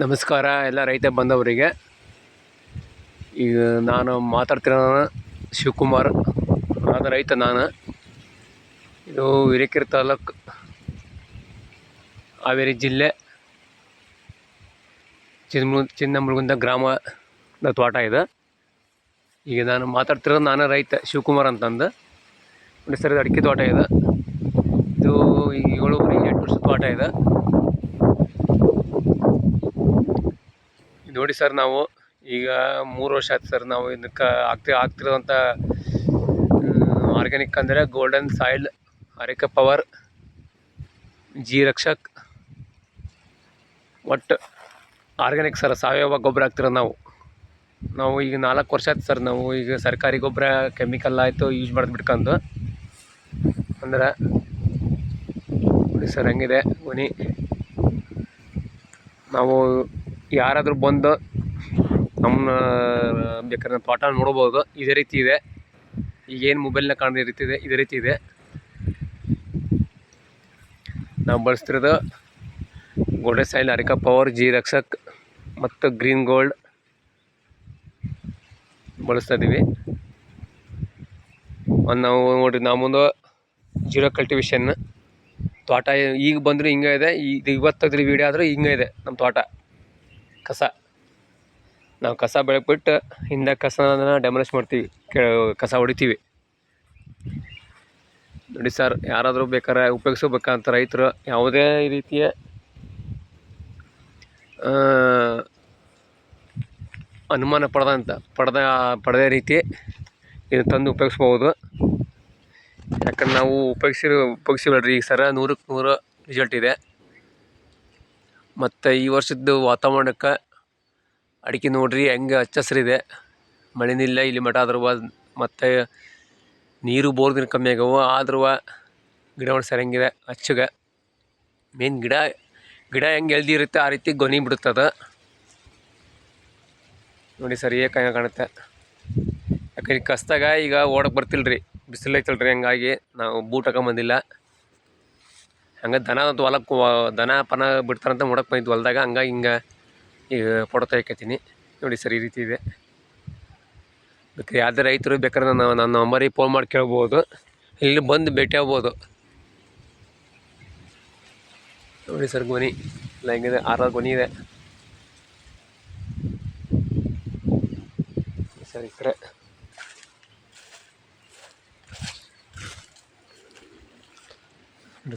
ನಮಸ್ಕಾರ ಎಲ್ಲ ರೈತ ಬಂದವರಿಗೆ. ಈಗ ನಾನು ಮಾತಾಡ್ತಿರೋ ಶಿವಕುಮಾರ್ ಆದ ರೈತ ನಾನು. ಇದು ಹಿರೇಕೆರೆ ತಾಲೂಕು ಹಾವೇರಿ ಜಿಲ್ಲೆ ಚಿನ್ಮ ಚಿನ್ನಮೃಗುಂದ ಗ್ರಾಮದ ತೋಟ ಇದೆ. ಈಗ ನಾನು ಮಾತಾಡ್ತಿರೋದು ನಾನು ರೈತ ಶಿವಕುಮಾರ್ ಅಂತಂದು. ಸರಿ ಅಡಿಕೆ ತೋಟ ಇದೆ. ಇದು ಈಗ ಏಳುವರೆ ಎಂಟು ವರ್ಷದ ತೋಟ ಇದೆ. ನೋಡಿ ಸರ್ ನಾವು. ಈಗ ಮೂರು ವರ್ಷ ಆಯ್ತು ಸರ್ ನಾವು ಇದಕ್ಕೆ ಆಗ್ತಿ ಆಗ್ತಿರೋವಂಥ ಆರ್ಗ್ಯಾನಿಕ್ ಅಂದರೆ golden soil areca power G Rakshak ಒಟ್ಟು ಆರ್ಗ್ಯಾನಿಕ್ ಸರ್ ಸಾವಯವ ಗೊಬ್ಬರ ಹಾಕ್ತಿರೋದು ನಾವು. ನಾವು ಈಗ ನಾಲ್ಕು ವರ್ಷ ಆಯ್ತು ಸರ್ ನಾವು ಈಗ ಸರ್ಕಾರಿ ಗೊಬ್ಬರ ಕೆಮಿಕಲ್ ಆಯಿತು ಯೂಸ್ ಮಾಡೋದು ಬಿಟ್ಕೊಂಡು. ಅಂದ್ರೆ ನೋಡಿ ಸರ್ ಹಂಗಿದೆ ಗೊನಿ ನಾವು ಯಾರಾದರೂ ಬಂದು ನಮ್ಮ ಬೇಕಾದ್ರೆ ತೋಟ ನೋಡ್ಬೋದು. ಇದೇ ರೀತಿ ಇದೆ. ಈಗೇನು ಮೊಬೈಲ್ನ ಕಾಣೋ ರೀತಿ ಇದೆ. ಇದೇ ರೀತಿ ಇದೆ. ನಾವು ಬಳಸ್ತಿರೋದು ಗೋಡೆ soil areca power G Rakshak ಮತ್ತು ಗ್ರೀನ್ ಗೋಲ್ಡ್ ಬಳಸ್ತಾ ಇದ್ದೀವಿ. ಒಂದು ನಾವು ನೋಡಿರಿ ಮುಂದೆ ಜೀರೋ ಕಲ್ಟಿವೇಶನ್ ತೋಟ ಈಗ ಬಂದರೂ ಹಿಂಗೆ ಇದೆ. ಇದು ಇವತ್ತು ತೆಗ್ದ್ರೆ ವೀಡಿಯೋ ಆದರೂ ಹಿಂಗೆ ಇದೆ ನಮ್ಮ ತೋಟ. ಕಸ. ನಾವು ಕಸ ಬೆಳಗ್ಬಿಟ್ಟು ಹಿಂದೆ ಕಸನ ಡೆಮೊಲಿಷ್ ಮಾಡ್ತೀವಿ. ಕಸ ಹೊಡಿತೀವಿ. ನೋಡಿ ಸರ್, ಯಾರಾದರೂ ಬೇಕಾದ್ರೆ ಉಪಯೋಗಿಸ್ಬೇಕಂತ ರೈತರು ಯಾವುದೇ ರೀತಿಯ ಅನುಮಾನ ಪಡೆದಂಥ ಪಡೆದ, ಪಡೆದೇ ರೀತಿ ಇದು ತಂದು ಉಪಯೋಗಿಸ್ಬೋದು. ಯಾಕಂದ್ರೆ ನಾವು ಉಪಯೋಗಿಸಿರೋ ಉಪಯೋಗಿಸಿವಲ್ರಿ ಈಗ ಸರ ನೂರಕ್ಕೆ ನೂರು ರಿಸಲ್ಟ್ ಇದೆ. ಮತ್ತು ಈ ವರ್ಷದ್ದು ವಾತಾವರಣಕ್ಕೆ ಅಡಿಕೆ ನೋಡ್ರಿ, ಹೆಂಗೆ ಹಚ್ಚ ಹಸ್ರಿದೆ ಮಳೆನಿಲ್ಲ, ಇಲ್ಲಿ ಮಠ ಆದ್ರವ ಮತ್ತು ನೀರು ಬೋರ್ದಿನ ಕಮ್ಮಿ ಆಗ್ಯಾವ ಗಿಡ ಗಿಡಗಳು ಸರಿಯಂಗಿದೆ ಹಚ್ಚಗೆ. ಮೇನ್ ಗಿಡ ಗಿಡ ಹೆಂಗೆ ಎಲ್ದಿ ಇರುತ್ತೆ, ಆ ರೀತಿ ಗೊನಿ ಬಿಡುತ್ತದ ನೋಡಿ ಸರಿಯಾಗಿ ಏಕಾಯ ಕಾಣುತ್ತೆ. ಯಾಕಂದ್ರೆ ಕಸ್ದಾಗ ಈಗ ಓಡಕ್ಕೆ ಬರ್ತಿಲ್ಲ ರೀ ಐತಲ್ರಿ, ಹಂಗಾಗಿ ನಾವು ಬೂಟ್ ಹಾಕೊಂಬಂದಿಲ್ಲ ಹಂಗೆ ದನ ಅಂತ ಹೊಲಕ್ಕೆ ದನ ಪನ ಬಿಡ್ತಾರಂತ ನೋಡಕ್ಕೆ ಬಂದಿದ್ದು ಹೊಲ್ದಾಗ. ಹಂಗಾಗಿ ಹಿಂಗೆ ಈಗ ಫೋಟೋ ತೆಗಿಕತ್ತೀನಿ. ನೋಡಿ ಸರ್, ಈ ರೀತಿ ಇದೆ. ಬೇಕಾದ್ರೆ ಯಾವುದೇ ರೈತರು ಬೇಕಾದ್ರೆ ನಾನು ನನ್ನ ನಂಬರಿಗೆ ಫೋನ್ ಮಾಡಿ ಕೇಳ್ಬೋದು. ಇಲ್ಲಿ ಬಂದು ಭೇಟಿ ಆಗ್ಬೋದು. ನೋಡಿ ಸರ್ ಗೊನಿ ಇಲ್ಲ ಹೆಂಗಿದೆ? ಆರಾರು ಗೊನಿ ಇದೆ. ಸರ್, ಈ ಕಡೆ.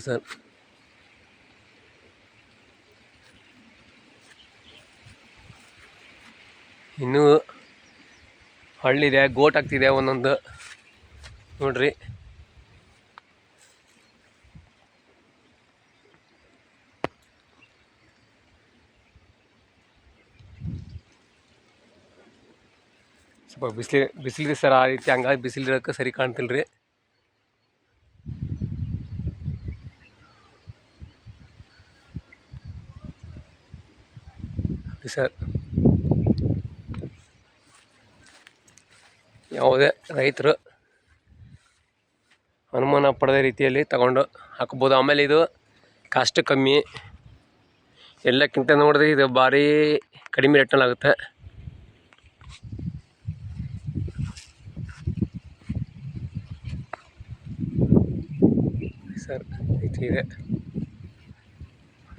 ಸರ್ ಇನ್ನೂ ಹಳ್ಳಿದೆ, ಗೋಟ್ ಆಗ್ತಿದೆ ಒಂದೊಂದು. ನೋಡ್ರಿ. ಸ್ವಲ್ಪ ಬಿಸಿಲಿ, ಬಿಸಿಲಿದೆ ಸರ್, ಆ ರೀತಿ ಹಂಗಾಗಿ ಬಿಸಿಲಿರೋಕ್ಕೆ ಸರಿ ಕಾಣ್ತಿಲ್ಲ ರೀ ಸರ್. ಯಾವುದೇ ರೈತರು ಅನುಮಾನ ಪಡೆದ ರೀತಿಯಲ್ಲಿ ತಗೊಂಡು ಹಾಕ್ಬೋದು. ಆಮೇಲೆ ಇದು ಕಾಸ್ಟ್ ಕಮ್ಮಿ. ಎಲ್ಲಕ್ಕಿಂತ ನೋಡಿದ್ರೆ ಇದು ಭಾರಿ ಕಡಿಮೆ ರೇಟ್ನಲ್ಲಿ ಆಗುತ್ತೆ ಸರ್, ಇದು ಇದೆ.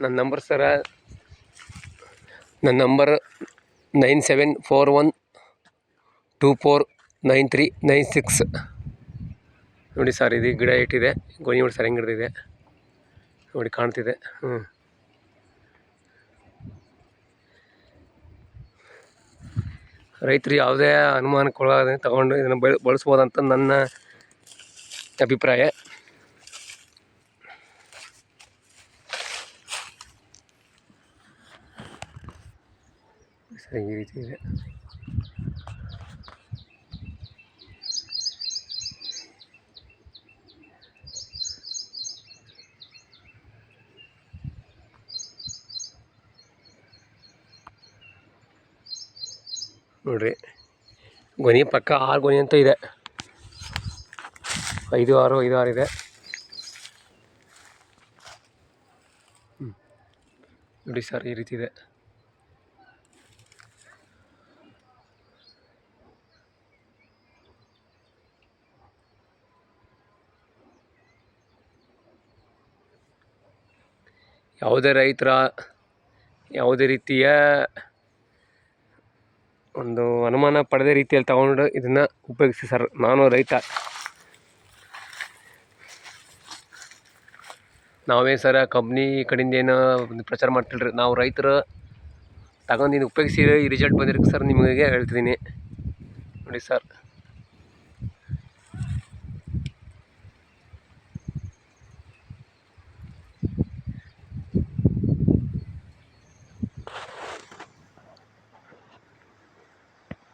ನನ್ನ ನಂಬರ್ ಸರ, ನನ್ನ number nine seven four one two four nine three nine six. ನೋಡಿ ಸರ್, ಇದು ಗಿಡ ಇಟ್ಟಿದೆ. ಗೋಣಿ ನೋಡಿ ಸರ್ ಹೆಂಗೆ ನೋಡಿ ಕಾಣ್ತಿದೆ. ಹ್ಞೂ ರೈತರು ಯಾವುದೇ ಅನುಮಾನಕ್ಕೊಳಗಾದ ತಗೊಂಡು ಇದನ್ನು ಬೆಳೆ, ಬಳಸ್ಬೋದಂತ ನನ್ನ ಅಭಿಪ್ರಾಯ. ಸರಿ, ಈ ರೀತಿ ಇದೆ. ನೋಡ್ರಿ. ಗೊನಿ ಪಕ್ಕ ಆರು ಗೊನಿ ಅಂತ ಇದೆ. ಐದು ಆರು ಐದು ಆರು ಇದೆ. ನೋಡಿ ಸರ್, ಈ ರೀತಿ ಇದೆ. ಯಾವುದೇ ರೈತರ, ಯಾವುದೇ ರೀತಿಯ ಒಂದು ಅನುಮಾನ ಪಡೆದೇ ರೀತಿಯಲ್ಲಿ ತಗೊಂಡು ಇದನ್ನು ಉಪಯೋಗಿಸಿ ಸರ್. ನಾನು ರೈತ. ನಾವೇ ಸರ್ ಕಂಪ್ನಿ ಕಡೆಯಿಂದ ಏನೋ ಒಂದು ಪ್ರಚಾರ ಮಾಡ್ತಿಲ್ರಿ. ನಾವು ರೈತರು ತಗೊಂಡು ಇದು ಉಪಯೋಗಿಸಿ, ಈ ರಿಸಲ್ಟ್ ಬಂದಿರಕ್ಕೆ ಸರ್ ನಿಮಗೆ ಹೇಳ್ತಿದ್ದೀನಿ. ನೋಡಿ ಸರ್.